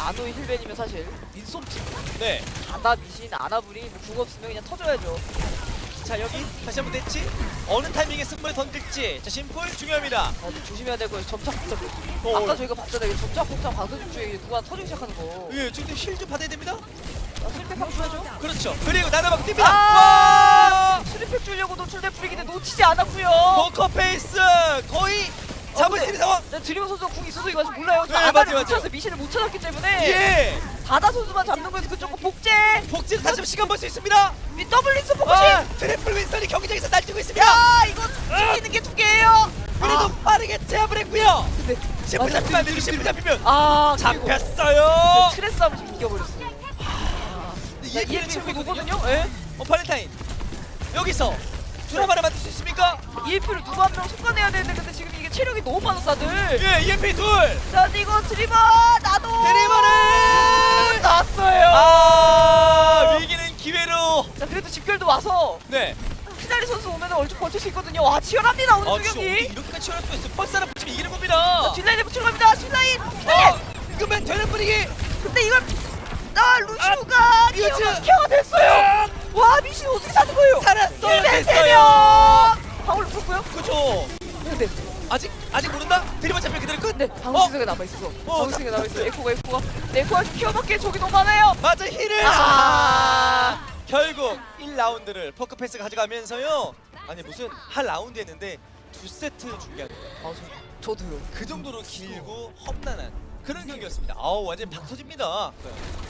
나노 힐벤이면 사실 민소팀 네. 바다 미신 아나분이 뭐궁 없으면 그냥 터져야죠. 자 여기 다시 한번 대치. 어느 타이밍에 승부를 던질지. 자 심플 중요합니다. 아, 근데 조심해야 되고 점차 폭탄. 어, 아까 어. 저희가 봤잖아요. 이게 점차 폭탄 광선 중에 누가 터지기 시작하는 거. 예, 지금 힐좀 받아야 됩니다. 아, 슬팩 한번 줘야죠. 그렇죠. 그리고 나나막 뜁니다. 아! 와! 슬팩 주려고 노출된 프리기인데 놓치지 않았고요. 포커 페이스 거의 잡을 수 있는 상황. 네, 드리버 선수가 궁 있어서 이거 아직 몰라요. 네, 아나를 맞아요, 못 맞아요. 찾아서 미신을 못 찾았기 때문에 예. 바다 선수만 잡는 거에서 그쪽 거 복제. 복지를 다시 한번 시간 볼수 있습니다. 이 더블링스 포커싱. 아, 트리플 윈선이 경기장에서 날뛰고 있습니다. 야 이거 죽이는 게 두 개예요. 그래도 아, 빠르게 제압을 했고요. 근데 맞아, 잡히면 안 되죠. 심플 잡히면 아 그리고 잡혔어요. 트레스 싸움 좀 이겨버렸어요. 자, EMP 치고 보거든요. 예? 어 발렌타인 여기서 드라마를 만들 수 있습니까? EMP를 누구 한 명 속아내야 되는데 근데 지금 이게 체력이 너무 많아 다들. 예, EMP 둘. 자 이거 드리버 나도. 드리버를 나왔어요. 아 위기는 기회로. 자 그래도 집결도 와서 네. 피날리 선수 오면 얼추 버틸 수 있거든요. 와 치열합니다 오늘 아 진짜 주경기. 어떻게 이렇게까지 치열할 수가 있어. 하나 붙이면 이기는 겁니다. 뒷라인에 붙이러 갑니다. 뒷라인. 피날리. 어, 이거면 되는 분위기. 근데 이걸 아 루시우가 루시우. 케어가 케어가 됐어요. 와 미신 어떻게 사는 거예요? 살았어요. 네, 세 됐어요. 명. 방울 풀고요. 그죠. 네. 아직 아직 모른다. 드리버 잡혀 그대로 끝. 네, 방울수가 남아 있어. 방울수가 남아 있어. 에코가 에코가. 네, 에코가 좀 키워밖에 적이 너무 많아요. 맞아 힐을. 아. 아. 결국 1라운드를 포커 패스 가져가면서요. 아니 무슨 한 라운드 했는데 두 세트 준비한 아, 저, 저도요. 그 정도로 길고 험난한 그런 경기였습니다. 아우 완전 박 터집니다.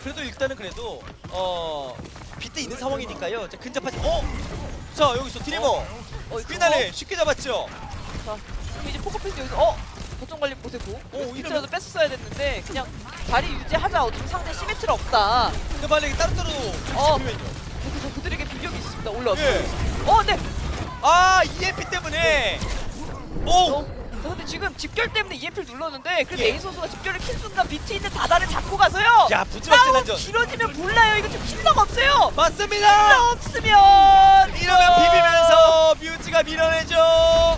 그래도 일단은 그래도 어 빗대 있는 상황이니까요. 자 근접하지. 어. 자 여기서 드리머 어, 피날레 쉽게 잡았죠. 자, 이제 포커페이스 여기서 어 고정 관리 못했고. 오, 오, 이라도 뺐었어야 됐는데 그냥 자리 유지하자. 어차피 상대 시메트가 없다. 근데 만약에 다른 데로 어. 잡히면요. 그래서 그들에게 비력이 있습니다. 올라왔어. 예. 어, 네. 아 EMP 때문에. 오. 지금 집결 때문에 EMP를 눌렀는데 그래도 예. 에이 선수가 집결을 킬 순간 비트 있는 다다를 잡고 가서요. 야 부지런한 싸움 난전. 길어지면 몰라요. 이거 지금 킬러가 없어요. 맞습니다. 킬러 없으면 이러면 비비면서 뮤즈가 밀어내죠.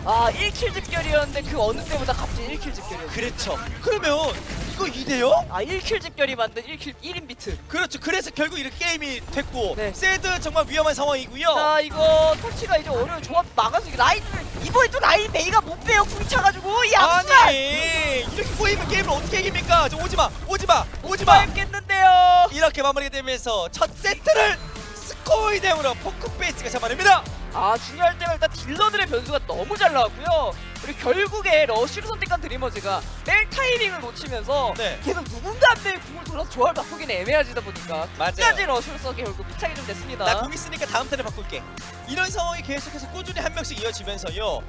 아 1킬 집결이었는데 그 어느 때보다 갑자기 1킬 집결이었어요. 그렇죠. 그러면 이거 2대요? 아 1킬 집결이 만든 1킬 1인 비트. 그렇죠. 그래서 결국 이렇게 게임이 됐고 네. 세드 정말 위험한 상황이고요. 자 이거 터치가 이제 어려운 조합 막아서 이게 라인 이번에 또 라인 메이가 못 빼요 궁 차가지고 이 암살 아니 이렇게 꼬이면 게임을 어떻게 이깁니까? 저 오지마 오지마 오지마 겠는데요 이렇게 마무리가 되면서 첫 세트를 스코이댐으로 포크페이스가 잡아냅니다. 아 중요할 때는 일단 딜러들의 변수가 너무 잘 나왔고요 그리고 결국에 러쉬를 선택한 드리머즈가 뺄 타이밍을 놓치면서 네. 계속 누군가 한 명이 궁을 돌아서 조합을 바꾸기는 애매해지다 보니까 맞아요. 끝까지 러쉬를 써기 결국 미착이 좀 됐습니다 나 공 있으니까 다음 턴에 바꿀게. 이런 상황이 계속해서 꾸준히 한 명씩 이어지면서요.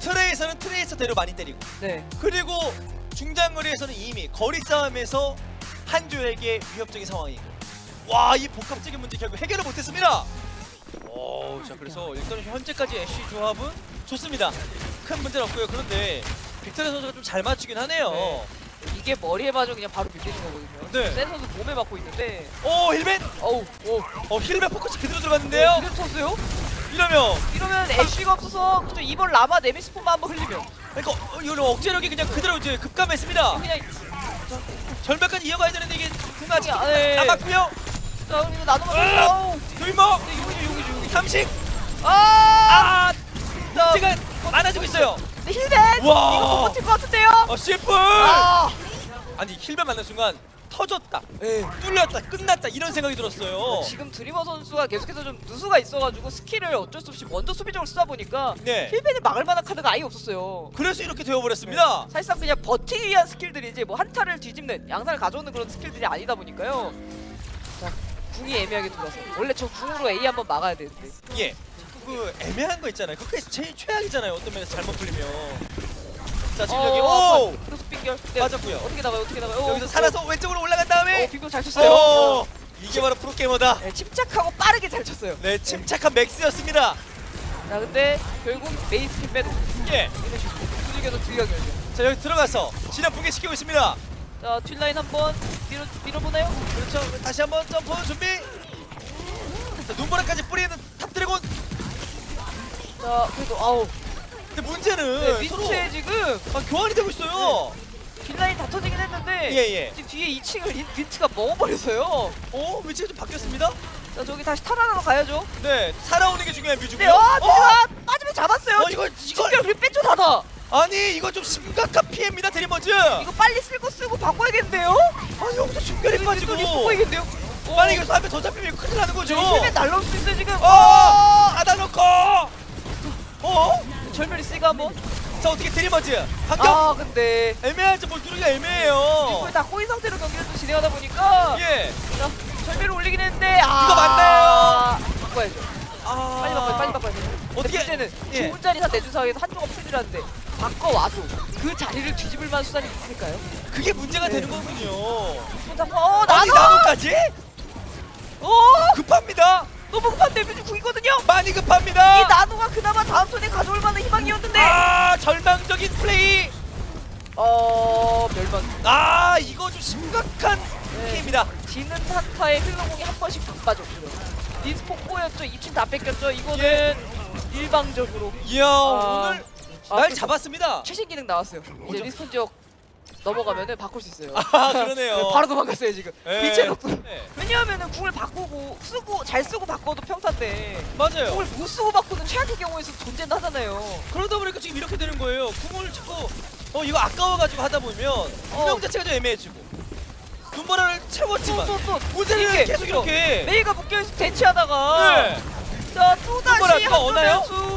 트레이서는 트레이서대로 많이 때리고 네 그리고 중장거리에서는 이미 거리 싸움에서 한조에게 위협적인 상황이고 와 이 복합적인 문제 결국 해결을 못했습니다. 오, 자 그래서 일단 현재까지 애쉬 조합은 좋습니다. 큰 문제는 없고요. 그런데 빅터리 선수가 좀 잘 맞추긴 하네요. 네. 이게 머리에 맞아 그냥 바로 밀리는 거거든요 네. 센 선수 몸에 맞고 있는데 오 힐맨, 어우 오 어 힐맨 포커스 그대로 들어갔는데요. 이름 쳤어요? 이러면 이러면 애쉬가 없어서 그죠 이번 라마 네미스폰만 한번 흘리면 그러니까 어, 이거 억제력이 그냥 그대로 이제 급감했습니다. 그냥 절벽까지 이어가야 되는데 이게 궁가 아직 아, 네. 남았고요. 자 돌머 근데 용이죠 용이죠 용이죠 삼식 아아 문제가 많아지고 있어요. 근데 힐벤 와. 이거 못 버틸 것 같은데요 어 시프 아 아니 힐맨 만난 순간 터졌다 네. 뚫렸다 끝났다 이런 생각이 들었어요. 지금 드리머 선수가 계속해서 좀 누수가 있어가지고 스킬을 어쩔 수 없이 먼저 수비적으로 쓰다 보니까 네. 힐벤을 막을 만한 카드가 아예 없었어요 그래서 이렇게 되어버렸습니다. 사실상 그냥 버티기 위한 스킬들이지 뭐 한타를 뒤집는 양상을 가져오는 그런 스킬들이 아니다 보니까요 자 궁이 애매하게 돌아서 원래 저 궁으로 A 한번 막아야 되는데 예. 그 애매한 거 있잖아요. 그게 제일 최악이잖아요. 어떤 면에서 잘못 풀리면. 자 지금 여기 어, 오 크로스 빙결 네. 맞았고요. 어떻게 나가요 어떻게 나가요 어, 여기서 어, 살아서 왼쪽으로 올라간 어, 다음에 빙결 잘 쳤어요 오 이게 바로 프로게이머다. 네, 침착하고 빠르게 잘 쳤어요 네 침착한 맥스였습니다. 자 근데 결국 메인 스킬 빼도 예. 이런 식으로 두들겨서 들려결죠 자 여기 들어가서 진압 붕괴시키고 있습니다. 자 뒷라인 한번 밀어, 밀어보나요? 그렇죠. 다시 한번 점프 준비. 자, 눈보라까지 뿌리는 탑 드래곤. 자 그래도 아우 근데 문제는 네, 서로 민트에 지금 아, 교환이 되고 있어요. 빈라인 다 터지긴 했는데 예예. 지금 뒤에 2층을 린, 린트가 먹어버려서요. 어 위치가 좀 바뀌었습니다. 자 저기 다시 탈환하러 가야죠. 네 살아오는 게 중요한 뮤즈고요. 네, 와, 어! 아, 빠지면 잡았어요. 어 이거 이거 이걸 우리 뺐죠 다다. 아 니 이거 좀 심각한 피해입니다 드리머즈. 이거 빨리 쓸고 쓰고 바꿔야겠는데요. 아니 여기서 중간에 빠지고. 바꿔야겠는데요. 아니 이거 하면 더 잡히면 큰일 나는 거죠. 힐맨 날라올 수 있어요 지금. 어 아다놓고. 어? 절멸 있으니까 한번. 자 어떻게 드리머즈 반격 아 근데 애매하죠 뭘 뚫기가 애매해요. 거의 다 꼬인 상태로 경기를 또 진행하다 보니까 예. 자, 절멸을 올리긴 했는데 아 이거 맞나요? 바꿔야죠. 아 빨리 바꿔야 빨리 바꿔야 돼. 어떻게- 문제는 예. 좋은 자리 다 내준 상황에서 한조가 풀리라는데 바꿔와도 그 자리를 뒤집을 만한 수단이 있을까요? 그게 문제가 네. 되는 거군요. 어 아니 나도 나노까지 어 급합니다. 너무 급한데 뮤직 궁이거든요. 많이 급합니다. 이 나노가 그나마 다음 턴에 가져올 만한 희망이었는데 아 절망적인 플레이. 어 멸망. 아 이거 좀 심각한 네. 피해입니다. 지는 한타에 흘러공이 한 번씩 바빠졌고요. 리스폰 꼬였죠. 2층 다 뺏겼죠. 이거는 예. 일방적으로 이야 아. 오늘 아, 날 그래서 잡았습니다. 최신 기능 나왔어요. 이제 뭐죠? 리스폰 지역 넘어가면은 바꿀 수 있어요. 아 그러네요. 네, 바로 도망갔어요 지금. 예. 빛의 속도. 네. 왜냐하면은 궁을 바꾸고 쓰고 잘 쓰고 바꿔도 평타인데 맞아요. 궁을 못 쓰고 바꾸는 최악의 경우에서 존재는 하잖아요. 그러다 보니까 지금 이렇게 되는 거예요. 궁을 자꾸 어 이거 아까워가지고 하다 보면 운영 자체가 좀 애매해지고 눈보라를 채웠지만 또또또 문제는 계속 이렇게 메이가 묶여있어 대치하다가 네. 자또 눈보라 다시 누가 오나요? 한수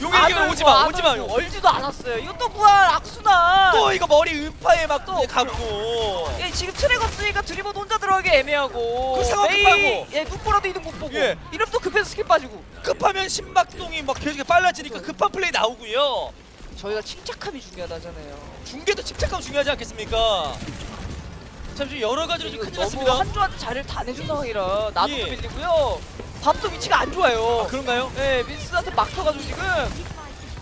용의 기회는 오지 마, 오지 마. 얼지도 않았어요. 이거 또 부활 악순환. 또 이거 머리 음파에 막또또 가고 예, 지금 트랙 없으니까 드리버 혼자 들어가기 애매하고 그 상황 메이, 급하고. 예 눈보라도 이동 못 보고 예. 이러면 또 급해서 스킵 빠지고 급하면 심박동이 막 계속 빨라지니까 급한 플레이 나오고요. 저희가 침착함이 중요하다잖아요. 중계도 침착하고 중요하지 않겠습니까? 참 지금 여러 가지로 좀 큰일 났습니다. 한조한테 자리를 다 내준 상황이라 나도 예. 밀리고요. 밥도 위치가 안 좋아요. 아, 그런가요? 네, 민스한테 막혀가지고 지금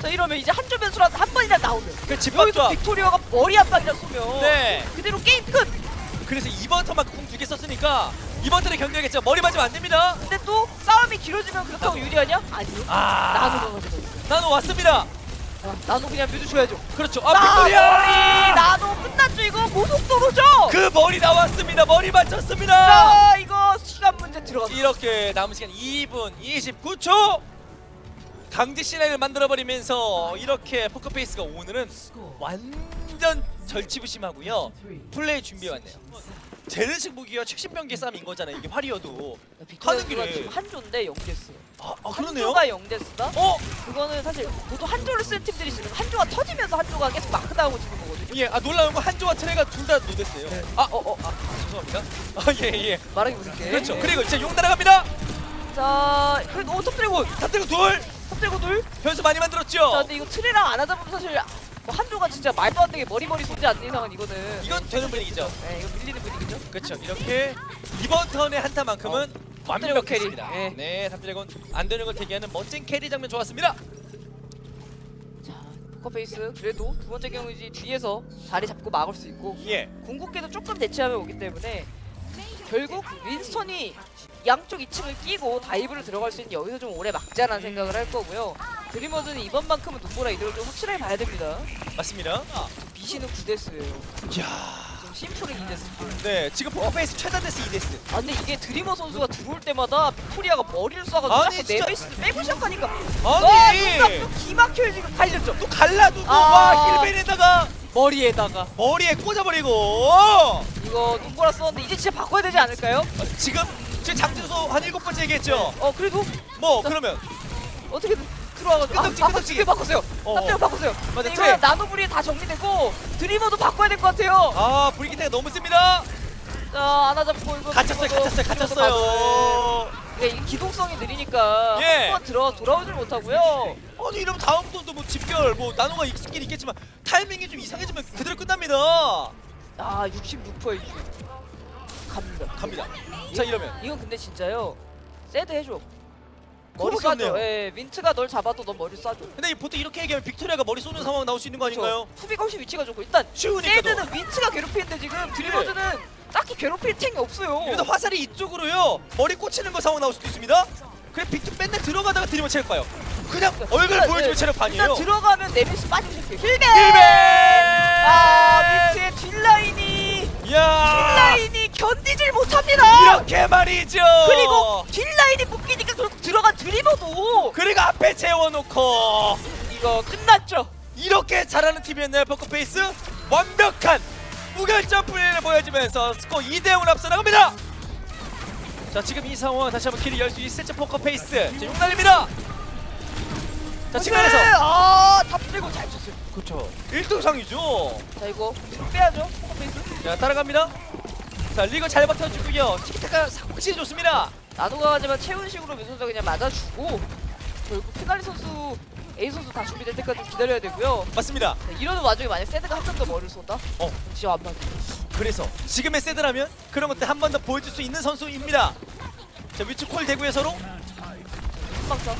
자 이러면 이제 한조 변수라도 한 번이나 나오면 그 여기서 집밥좌. 빅토리아가 머리 한 방이나 쏘면 네. 그대로 게임 끝. 그래서 이번 턴만 궁두개 썼으니까 이번 턴에 견뎌야겠죠. 머리 맞으면 안 됩니다. 근데 또 싸움이 길어지면 그렇다고 유리하냐? 아니요. 아, 있어요. 나노 왔습니다. 아, 나노 그냥 뮤즈 줘야죠. 그렇죠. 아, 빅토리아! 머리 나노 끝났죠 이거 고속도로죠. 그 머리 나왔습니다. 머리 맞췄습니다. 자 이거 시간 문제 들어갔어. 이렇게 남은 시간 2분 29초. 강제 시나리오를 만들어버리면서 이렇게 포커페이스가 오늘은 완전 절치부심하고요. 플레이 준비해 왔네요. 제르식 무기와 최신 병기 싸움인 거잖아요. 이게 화리어도. 하는 길에. 지금 한 조인데 영데스. 아, 아 그러네요. 한조가 영데스다. 어? 그거는 사실 보통 한 조를 쓴 팀들이 지금 한 조가 터지면서 한 조가 계속 마크 당하고 지는 거거든요. 예, 아 놀라운 건 한조와 트레가 둘 다 노됐어요. 네. 아, 어, 어, 아, 죄송합니다. 아, 예, 예. 말하기 무섭게. 그렇죠. 네. 그리고 이제 용 날아갑니다. 자 그래도 오 탑드래곤 탑대고 둘. 탑 드래곤 둘. 변수 많이 만들었죠. 자 근데 이거 트리랑 안 하다 보면 사실 뭐 한조가 진짜 말도 안 되게 머리머리 쏘지 않는 이상은 이거는 이건 되는 분위기죠. 네 이거 밀리는 분위기죠. 그렇죠. 이렇게 이번 턴의 한타만큼은 완벽했습니다. 어, 캐리. 예. 네, 탑드래곤 안 되는 걸 대기하는 멋진 캐리 장면 좋았습니다. 자 포커페이스 그래도 두 번째 경우지 뒤에서 자리 잡고 막을 수 있고 예. 궁극기도 조금 대체하면 오기 때문에 결국 윈스턴이 양쪽 2층을 끼고 다이브를 들어갈 수 있는 여기서 좀 오래 막자라는 생각을 할 거고요. 드리머즈는 이번만큼은 눈보라 이대로 좀 확실하게 봐야 됩니다. 맞습니다. 아, 비시는 9데스예요. 이야. 지금 심플은 2데스. 네, 지금 포커페이스 최다 데스 2데스. 아 근데 이게 드리머 선수가 들어올 때마다 빅토리아가 머리를 쏴가지고 아니, 자꾸 진짜- 네메시스 빼고 시작하니까 아니, 와또 기막혀요 지금 갈렸죠. 또 갈라두고 아. 와 힐벤에다가 머리에다가 머리에 꽂아버리고 이거 눈보라 썼는데 이제 진짜 바꿔야 되지 않을까요? 어, 지금 지금 장준수 한 일곱 번째 얘기했죠. 어 그래도 뭐 자, 그러면 어떻게든 들어와가지고 끄덕지. 바꿔 바꿨어요. 어. 탑대로 바꿨어요. 맞아, 근데 트레. 이거 나노브리 다 정리되고 드리머도 바꿔야 될 것 같아요. 아 브리기테가 너무 셉니다. 자 하나 잡고 이거 갇혔어요, 드리머도, 갇혔어요, 드리머도 갇혔어요. 네, 이게 기동성이 느리니까 예. 한 번 들어 돌아오질 못하고요. 아니 이러면 다음 턴도 뭐 집결 뭐 나노가 있긴 있겠지만 타이밍이 좀 이상해지면 그대로 끝납니다. 아 66%의 갑니다. 갑니다. 자 이러면 이건 근데 진짜요. 세드 해줘. 머리. 쏴줘. 예, 민트가 널 잡아도 넌 머리 쏴줘. 근데 보통 이렇게 얘기하면 빅토리아가 머리 쏘는 상황 나올 수 있는 거 아닌가요? 수비가 훨씬 위치가 좋고 일단. 세드는 윈츠가 괴롭히는데 지금 드리머즈는 딱히 괴롭힐 탱이 없어요. 여기다 화살이 이쪽으로요. 머리 꽂히는 거 상황 나올 수도 있습니다. 그래 빅토 맨날 들어가다가 드리면 체력 봐요. 그냥 얼굴 일단, 보여주면 네, 체력 반이에요. 들어가면 네비스 빠지고 싶어요. 힐베! 힐벤! 아 미스의 뒷라인이 야 뒷라인이 견디질 못합니다. 이렇게 말이죠. 그리고 뒷라인이 묶이니까 결국 들어간 드리버도 그리고 앞에 재워놓고 이거 끝났죠. 이렇게 잘하는 팀이었나요 포커페이스? 완벽한 무결점 플레이를 보여주면서 스코어 2대0을 앞서 나갑니다 자 지금 이 상황 다시 한번 길을 열수 있을지 포커페이스 자 용날입니다 자 측면에서 아다 빼고 잘 쳤어요. 그렇죠 1등상이죠 자 이거 빼야죠. 포커페이스. 자 따라갑니다 자 리그 잘 버텨주고요 티키타카 확실히 좋습니다 나노가 하지만 채운식으로 민선수 그냥 맞아주고 결국 피갈리 선수 A 선수 다 준비될 때까지 좀 기다려야 되고요. 맞습니다 자, 이러는 와중에 만약 세드가 한 점더 머리를 쏜다? 어. 진짜 완판. 그래서 지금의 세드라면 그런 것들 한 번 더 보여줄 수 있는 선수입니다 자 위치 콜 대구에 서로 한방사.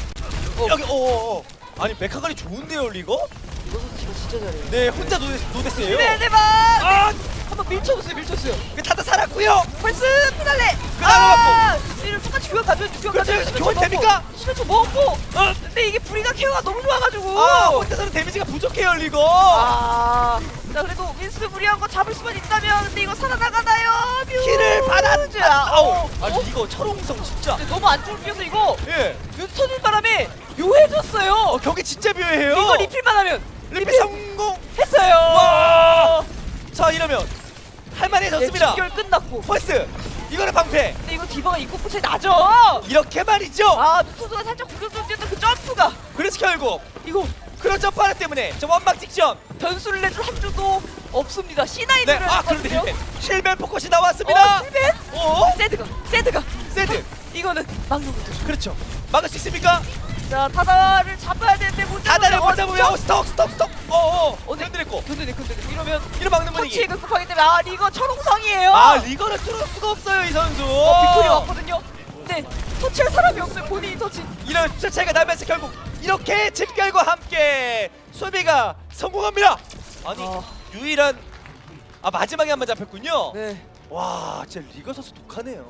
여기 오오오 아니 메카갈이 좋은데요 리거? 이거 선수 지금 진짜 잘해요. 네 혼자 노데스, 노데스예요 네, 네, 반! 아! 한번 밀쳐보세요, 밀쳤어요. 그 타다 살았고요 펄스 피날레! 아! 이를 똑같이 교환 가져야죠, 교환 그렇죠. 교환 됩니까? 시멘트 먹고! 어? 근데 이게 브리가 케어가 너무 좋아가지고! 아 혼자서는 데미지가 부족해요 리거 아, 자 그래도 윈스 무리한 거 잡을 수만 있다면 근데 이거 살아나가나요? 뮤. 키를 받았죠 아우 어, 아니 어? 이거 철옹성 진짜 근데 너무 안 좋은 비어서 이거 예 윤터진 바람에 묘해졌어요. 어, 경기 진짜 묘해요 이거 리필만 하면 리필 성공 했어요. 와! 자 이러면 네, 할만해졌습니다 직결 끝났고. 펄스 이거는 방패 근데 이거 디바가 입구 차이 나죠? 이렇게 말이죠 아, 누토즈가 살짝 공격적 뛰었던 그 점프가 그래서 결국 이거 그런 점프 하나 때문에 저 원막 직전 변수를 내줄 한 주도 없습니다. C9을 네, 아 그런데 힐벤 힐벤 포커시 나왔습니다 어? 어? 세드가, 세드가. 세드 이거는 막는 것도. 그렇죠 막을 수 있습니까? 자, 타다를 잡아야 되는데 못 다다를 잡으면 어, 스톱 스톱 스톱 어어 어, 네. 흔들렸고 근데 근데 이러면 이를 막는 분위기 터치에 급급하기 때문에 아 이거 철옹성이에요. 아 리거를 뚫을 수가 없어요 이 선수 어, 빅토리 왔거든요. 근데 터치할 사람이 없어요. 본인이 터치. 이런 숫자 차이가 나면서 결국 이렇게 집결과 함께 수비가 성공합니다 아니 아. 유일한 아 마지막에 한 번 잡혔군요 네. 와 진짜 리거 선수 독하네요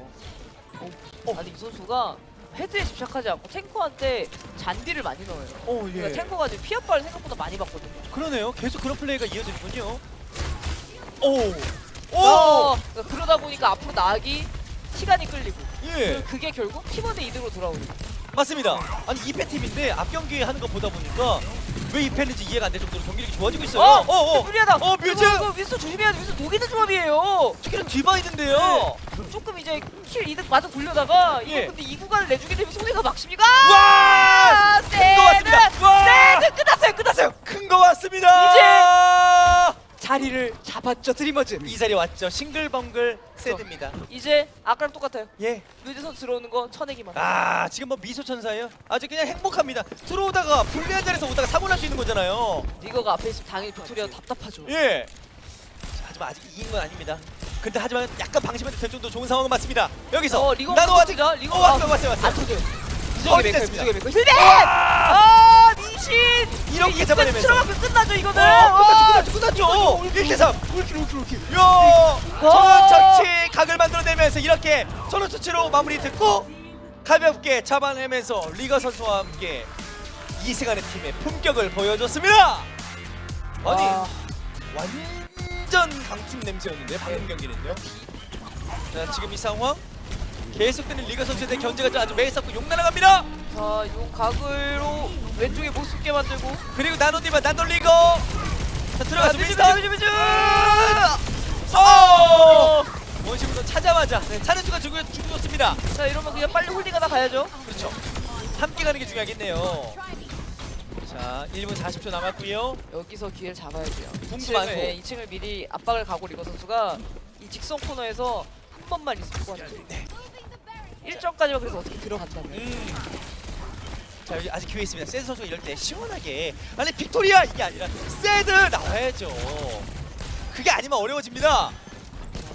어. 아니 이 선수가 헤드에 집착하지 않고 탱커한테 잔디를 많이 넣어요. 어 그러니까 탱커가 지금 피업발을 생각보다 많이 받거든요. 그러네요 계속 그런 플레이가 이어지는군요 오 오 어, 그러니까 그러다 보니까 앞으로 나가기 시간이 끌리고 예 그게 결국 팀원의 이득으로 돌아오는. 맞습니다. 아니 2패 팀인데 앞 경기 하는 거 보다 보니까 왜 2패인지 이해가 안 될 정도로 경기력이 좋아지고 있어요. 어, 어, 어. 무리하다. 어, 뮤즈. 이거, 이거 윈스 조심해야 돼. 윈스 녹이는 조합이에요. 특히는 디바 있는데요. 조금 이제 킬 이득 마저 보려다가 이거 예. 근데 이 구간을 내주게 되면 손해가 막십니까? 와! 아, 큰거 같습니다. 와! 세드 끝났어요. 끝났어요. 큰거 같습니다. 자리를 잡았죠 드리머즈. 이 자리 왔죠. 싱글벙글 세드입니다. 이제 아까랑 똑같아요. 예. 뮤즈 선수 들어오는 거 쳐내기만. 아 지금 뭐 미소 천사예요. 아주 그냥 행복합니다. 들어오다가 불리한 자리에서 오다가 사고 날 수 있는 거잖아요. 리거가 앞에 있으면 당연히 빅토리아도 답답하죠. 예. 자, 하지만 아직 이긴 건 아닙니다. 근데 하지만 약간 방심해도 될 정도 좋은 상황은 맞습니다. 여기서 어, 리거 나도 아직. 리거 어 왔어요 왔어요 왔어요. 안 터져요. 어, 이적의 메이커. 이적의 메이커. 힐 미신! 이렇게 잡아내면서. 들어가면 끝나죠 이거는. 어, 와! 끝났죠, 끝났죠, 끝났죠. 1대3. 울킬 울킬 울킬. 요! 와! 전원 처치 각을 만들어내면서 이렇게 전원 처치로 마무리 듣고 가볍게 잡아내면서 리거 선수와 함께 이승환의 팀의 품격을 보여줬습니다. 아니 와. 완전 강팀 냄새였는데 방금 경기는요. 자 지금 이 상황 계속되는 리거 선수에 대한 견제가 아주 매섭고 용 날아갑니다. 자, 요 각으로 왼쪽에 못 숨게 만들고. 그리고 나노디바 나노 리거 자 들어갔습니다. 뮤즈 뮤즈 뮤즈. 어! 원심으로 차자마자 네, 차는 수가 죽어 죽었습니다. 자, 이러면 그냥 빨리 홀딩하다 가야죠. 그렇죠. 함께 가는 게 중요하겠네요. 자, 1분 40초 남았고요. 여기서 기회를 잡아야죠. 궁도 많고. 2층을 미리 압박을 가고 리거 선수가 이 직선 코너에서 한 번만 리스포 하면 돼요. 네. 1점까지만 그래서 어떻게 들어간다면. 음. 자, 여기 아직 기회 있습니다. 세드 선수가 이럴 때 시원하게 아니 빅토리아 이게 아니라 세드 나와야죠. 그게 아니면 어려워집니다.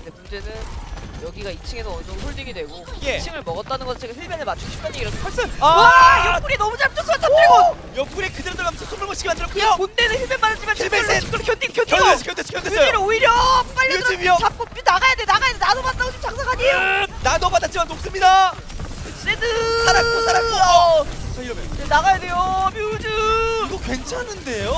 근데 문제는 여기가 2층에서 어느 정도 홀딩이 되고 예. 2층을 먹었다는 것 자체가 힐벤을 맞추기 쉽다는 얘기라서 펄스! 아! 와! 옆구리 너무 잘 쫓아 탑드래곤! 옆구리에 그대로 들어가면서 숨을 못 쉬게 만들었고요. 본대는 힐벤 맞았지만 힐벤 힐벤 셋! 견디고 견뎠어, 뮤즈를 견뎠어요. 오히려 빨리 들어. 잡고 뮤 나가야 돼 나가야 돼 나도 만나고 지금 장사가 아니에요 나도 받았지만 녹습니다. 세드 살았고 살았고. 어. 자, 이러면 이제 나가야 돼요 뮤즈 이거 괜찮은데요.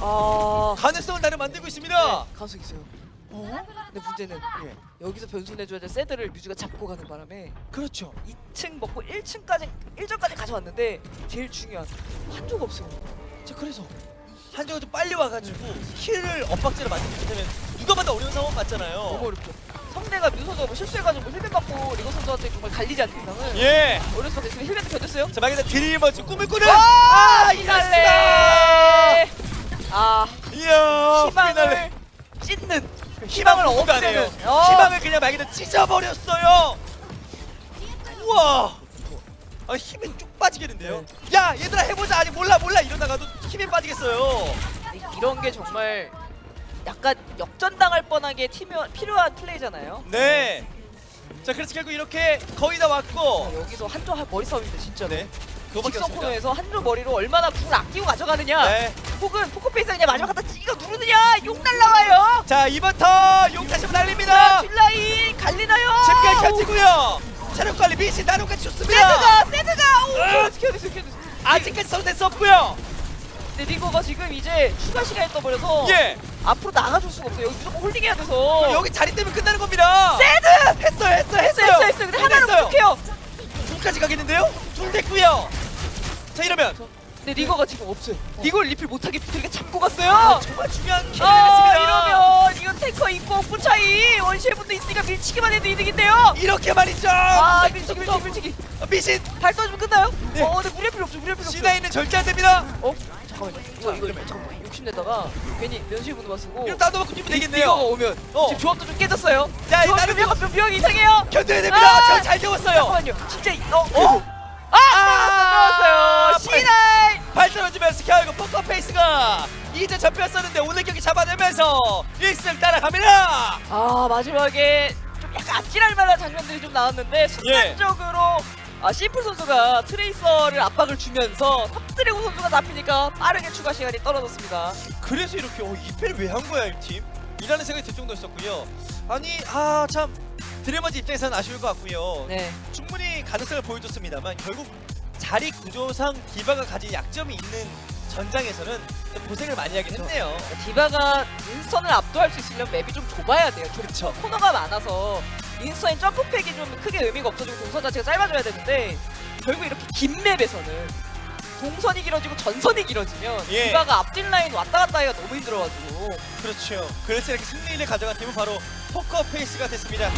아 가능성을 나름 만들고 있습니다. 네, 가능성 있어요. 어? 근데 문제는 예. 여기서 변수 내줘야 될 세드를 뮤즈가 잡고 가는 바람에 그렇죠. 2층 먹고 1층까지 1점까지 가져왔는데 제일 중요한 한조가 없어요. 자 그래서 한정이 좀 빨리 와가지고 힐을 엇박자로 만들지 못하면 누가 봐도 어려운 상황 맞잖아요. 너무 어렵죠. 상대가 뮤 선수가 뭐 실수해가지고 힐백 받고 리거 선수한테 정말 갈리지 않는 이상은 예. 수밖에 없으면 힐백도 견뎠어요. 자 막에다 드리머즈 꿈을 꾸는. 아 이날레! 이날레. 아 이야. 희망을 찢는 희망을 희망을 없애는. 없애는. 어. 희망을 그냥 막에다 찢어버렸어요. 우와. 아 힘이 쭉 빠지겠는데요. 네. 야 얘들아 해보자 아니 몰라 몰라 이러다가도 힘이 빠지겠어요. 이- 이런 게 정말 약간 역전당할 뻔하게 팀이 필요한 플레이잖아요. 네. 자 그래서 결국 이렇게 거의 다 자, 왔고. 여기서 한조 한 머리 싸움인데 진짜. 네. 그거밖에 직선 없습니다. 코너에서 한조 머리로 얼마나 궁을 아끼고 가져가느냐. 네. 혹은 포커페이스 그냥 마지막 갖다 찍어 누르느냐. 욕 날라와요. 자 이번 턴용 다시 한번 날립니다. 뒷라인 갈리나요? 집결 켜지고요. 체력 관리 미신 나노까지 좋습니다. 세드가 세드가 오 으! 스케어디스 스케어디스. 아직까지 수 없고요. 근데 리거가 지금 이제 추가 시간이 떠버려서 예. 앞으로 나가줄 수가 없어요. 여기 무조건 홀딩해야 돼서. 여기 자리 때문에 끝나는 겁니다. 세드 했어요, 했어 했어요. 했어 했어. 근데 하나는 했어요. 부족해요. 둘까지 가겠는데요? 둘 됐고요. 자 이러면 근데 리거가 지금 없어요. 리거를 리필 못하게 비틀게 잡고 갔어요. 아, 정말 중요한 킬을 아 했습니다. 이러면 이건 탱커 있고 옥분 차이 원시의 있으니까 밀치기만 해도 이득인데요. 이렇게 말이죠. 아 밀치기 밀치기 밀치기 미신 발 떠주면 끝나요? 네. 어 근데 무리할 필요 없죠 무리할 필요 없죠. 시나이는 절대 안 됩니다. 어 잠깐만요. 이거 이거 잠깐만 욕심내다가 괜히 면실 분도 쓰고 이거 나도 먹고 뛰면 되겠네요. 오면 어. 지금 조합도 좀 깨졌어요. 자, 조합 나름 좀 묘하게 이상해요. 견뎌야 됩니다. 아! 저잘 되었어요. 잠깐만요. 진짜 이- 어 어? 어. 아 들어왔어요. 시나이. 발 떨어지면서 결국 포커페이스가 이제 접혔었는데 오늘 경기 잡아내면서 1승 따라갑니다. 아 마지막에 좀 약간 아찔할 만한 장면들이 좀 나왔는데 순간적으로 아 심플 선수가 트레이서를 압박을 주면서 탑드래곤 선수가 잡히니까 빠르게 추가 시간이 떨어졌습니다. 그래서 이렇게 어, 2패를 왜 한 거야 이 팀? 이라는 생각이 들 정도였었고요. 아니 아 참 드래머즈 입장에서는 아쉬울 것 같고요. 네. 충분히 가능성을 보여줬습니다만 결국 자리 구조상 디바가 가진 약점이 있는 전장에서는 좀 고생을 많이 하긴 했네요. 디바가 인스턴을 압도할 수 있으려면 맵이 좀 좁아야 돼요. 그렇죠. 코너가 많아서 인스턴의 점프팩이 좀 크게 의미가 없어지고 동선 자체가 짧아져야 되는데 결국 이렇게 긴 맵에서는 동선이 길어지고 전선이 길어지면 예. 디바가 앞뒷 라인 왔다 갔다 하기가 너무 힘들어가지고 그렇죠. 그래서 이렇게 승리를 가져간 팀은 바로 포커페이스가 됐습니다.